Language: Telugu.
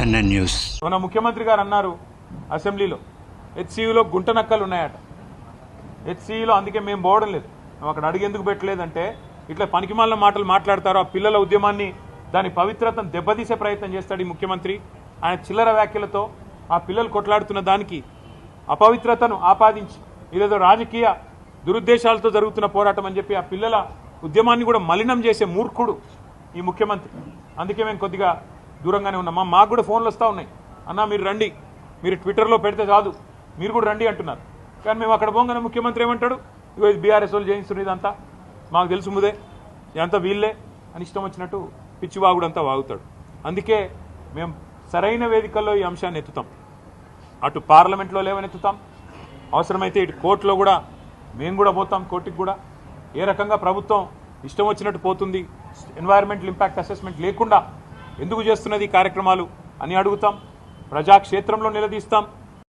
న్యూస్. మన ముఖ్యమంత్రి గారు అన్నారు అసెంబ్లీలో హెచ్సియులో గుంట నక్కలు ఉన్నాయట. హెచ్సియులో అందుకే మేము పోవడం లేదు. మేము అక్కడ అడిగేందుకు పెట్టలేదంటే ఇట్లా పనికిమాలిన మాటలు మాట్లాడతారు ఆ పిల్లల ఉద్యమాన్ని దాని పవిత్రతను దెబ్బతీసే ప్రయత్నం చేస్తాడు ఈ ముఖ్యమంత్రి. ఆయన చిల్లర వ్యాఖ్యలతో ఆ పిల్లలు కొట్లాడుతున్న దానికి అపవిత్రతను ఆపాదించి ఇదేదో రాజకీయ దురుద్దేశాలతో జరుగుతున్న పోరాటం అని చెప్పి ఆ పిల్లల ఉద్యమాన్ని కూడా మలినం చేసే మూర్ఖుడు ఈ ముఖ్యమంత్రి. అందుకే మేము కొద్దిగా దూరంగానే ఉన్నామా మాకు కూడా ఫోన్లు వస్తూ ఉన్నాయి. అన్న మీరు రండి. మీరు ట్విట్టర్లో పెడితే కాదు మీరు కూడా రండి అంటున్నారు. కానీ మేము అక్కడ పోగానే ముఖ్యమంత్రి ఏమంటాడు? ఇగో ఇది బీఆర్ఎస్ వాళ్ళు చేయిస్తున్నారు ఇదంతా. మాకు తెలుసు ముదే. ఇదంతా వీళ్ళే. అని ఇష్టం వచ్చినట్టు పిచ్చివాగుడంతా వాగుతాడు. అందుకే మేము సరైన వేదికల్లో ఈ అంశాన్ని ఎత్తుతాం. అటు పార్లమెంట్లో లేవనెత్తుతాం అవసరమైతే ఇటు కోర్టులో కూడా మేము కూడా పోతాం కోర్టుకి కూడా. ఏ రకంగా ప్రభుత్వం ఇష్టం వచ్చినట్టు పోతుంది ఎన్వైర్మెంటల్ ఇంపాక్ట్ అసెస్మెంట్ లేకుండా ఎందుకు చేస్తున్నది ఈ కార్యక్రమాలు? అని అడుగుతాం. ప్రజాక్షేత్రంలో నిలదీస్తాం.